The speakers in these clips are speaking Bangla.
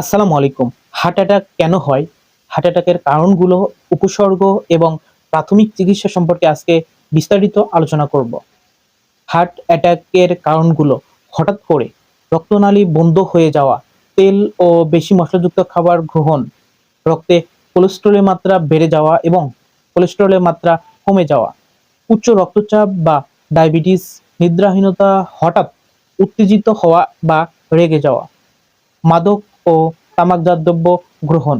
আসসালামু আলাইকুম। হার্ট অ্যাটাক কেন হয়? হার্ট অ্যাটাকের কারণগুলো, উপসর্গ এবং প্রাথমিক চিকিৎসা সম্পর্কে আজকে বিস্তারিত আলোচনা করব। হার্ট অ্যাটাকের কারণগুলো, হঠাৎ করে রক্তনালী বন্ধ হয়ে যাওয়া, তেল ও বেশি মশলাযুক্ত খাবার গ্রহণ, রক্তে কোলেস্টেরলের মাত্রা বেড়ে যাওয়া এবং কোলেস্টেরলের মাত্রা কমে যাওয়া, উচ্চ রক্তচাপ বা ডায়াবেটিস, নিদ্রাহীনতা হঠাৎ উত্তেজিত হওয়া বা রেগে যাওয়া, মাদক ও তামাকজাত দ্রব্য গ্রহণ।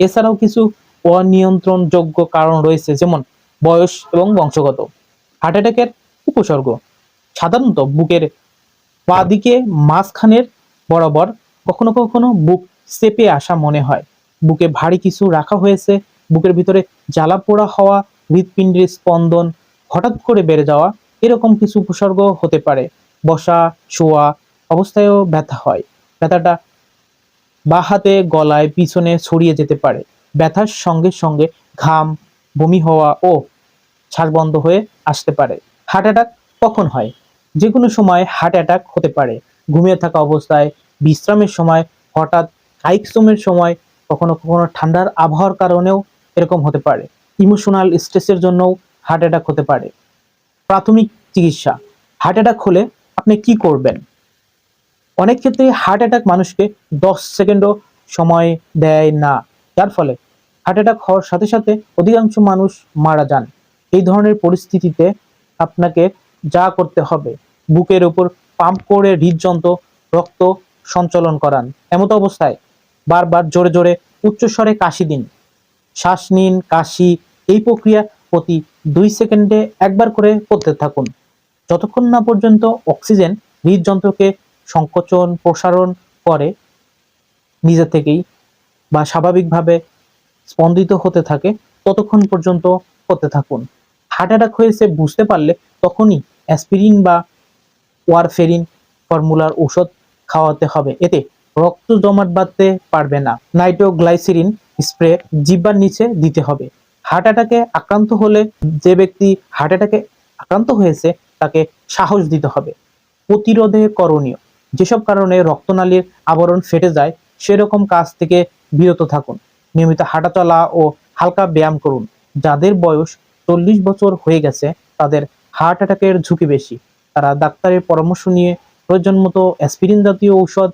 এছাড়াও কিছু অনিয়ন্ত্রণযোগ্য কারণ রয়েছে, যেমন বয়স এবং বংশগত। হার্ট অ্যাটাকের উপসর্গ। সাধারণত বুকের বাঁ দিকে মাঝখানের বরাবর কখনো কখনো বুক চেপে আসা মনে হয়। বুকে ভারী কিছু রাখা হয়েছে, বুকের ভিতরে জ্বালা পোড়া হওয়া, হৃৎপিণ্ডের স্পন্দন হঠাৎ করে বেড়ে যাওয়া, এরকম কিছু উপসর্গ হতে পারে। বসা, শোয়া অবস্থায়ও ব্যথা হয়। ব্যথাটা বা হাতে গলায় পিছনে ছড়িয়ে যেতে পারে। ব্যথার সঙ্গে সঙ্গে ঘাম, বমি হওয়া ও শ্বাস বন্ধ হয়ে আসতে পারে। হার্ট অ্যাটাক কখন হয়? যে কোনো সময় হার্ট অ্যাটাক হতে পারে। ঘুমিয়ে থাকা অবস্থায়, বিশ্রামের সময়, হঠাৎ হাইকসমের সময়, কখনো কখনো ঠান্ডার আবহাওয়ার কারণেও এরকম হতে পারে। ইমোশনাল স্ট্রেসের জন্যও হার্ট অ্যাটাক হতে পারে। প্রাথমিক চিকিৎসা, হার্ট অ্যাটাক হলে আপনি কি করবেন? অনেক ক্ষেত্রে হার্ট অ্যাটাক মানুষকে দশ সেকেন্ডও সময় দেয় না। যার ফলে হার্ট অ্যাটাক হওয়ার সাথে সাথে অধিকাংশ মানুষ মারা যান। এই ধরনের পরিস্থিতিতে আপনাকে যা করতে হবে, বুকের উপর পাম্প করে হৃদযন্ত্র, রক্ত সঞ্চালন করান। এমত অবস্থায় বারবার জোরে জোরে উচ্চস্বরে কাশি দিন। শ্বাস নিন, কাশি, এই প্রক্রিয়া প্রতি দুই সেকেন্ডে একবার করে করতে থাকুন। যতক্ষণ না পর্যন্ত অক্সিজেন হৃদযন্ত্রকে সংকোচন, প্রসারণ করে, নিজে থেকেই বা স্বাভাবিকভাবে স্পন্দিত হতে থাকে, ততক্ষণ পর্যন্ত করতে থাকুন। হার্ট অ্যাটাক হয়েছে বুঝতে পারলে তখনই অ্যাসপিরিন বা ওয়ারফেরিন ফর্মুলার ঔষধ খাওয়াতে হবে। এতে রক্ত জমাট বাঁধতে পারবে না। নাইট্রোগ্লাইসিরিন স্প্রে জিব্বার নিচে দিতে হবে। হার্ট অ্যাটাকে আক্রান্ত হলে যে ব্যক্তি হার্ট অ্যাটাকে আক্রান্ত হয়েছে, তাকে সাহস দিতে হবে। প্রতিরোধে করণীয়। যেসব কারণে রক্তনালীর আবরণ ফেটে যায়, সেরকম কাজ থেকে বিরত থাকুন। নিয়মিত হাঁটাচলা ও হালকা ব্যায়াম করুন। যাদের বয়স চল্লিশ বছর হয়ে গেছে, তাদের হার্ট অ্যাটাকের ঝুঁকি বেশি। তারা ডাক্তারের পরামর্শ নিয়ে প্রয়োজন মতো অ্যাসপিরিন জাতীয় ঔষধ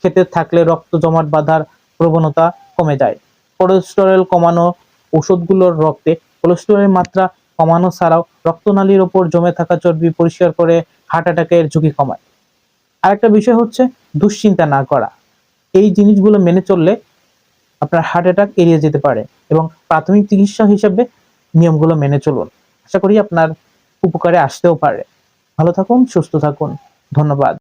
খেতে থাকলে রক্ত জমাট বাঁধার প্রবণতা কমে যায়। কোলেস্টেরল কমানো ওষুধগুলোর রক্তে কোলেস্টেরলের মাত্রা কমানো ছাড়াও রক্তনালীর ওপর জমে থাকা চর্বি পরিষ্কার করে হার্ট অ্যাটাকের ঝুঁকি কমায়। আরেকটা বিষয় হচ্ছে দুশ্চিন্তা না করা। এই জিনিসগুলো মেনে চললে আপনার হার্ট অ্যাটাক এড়িয়ে যেতে পারে এবং প্রাথমিক চিকিৎসা হিসেবে নিয়মগুলো মেনে চলুন। আশা করি আপনার উপকারে আসতেও পারে। ভালো থাকুন, সুস্থ থাকুন। ধন্যবাদ।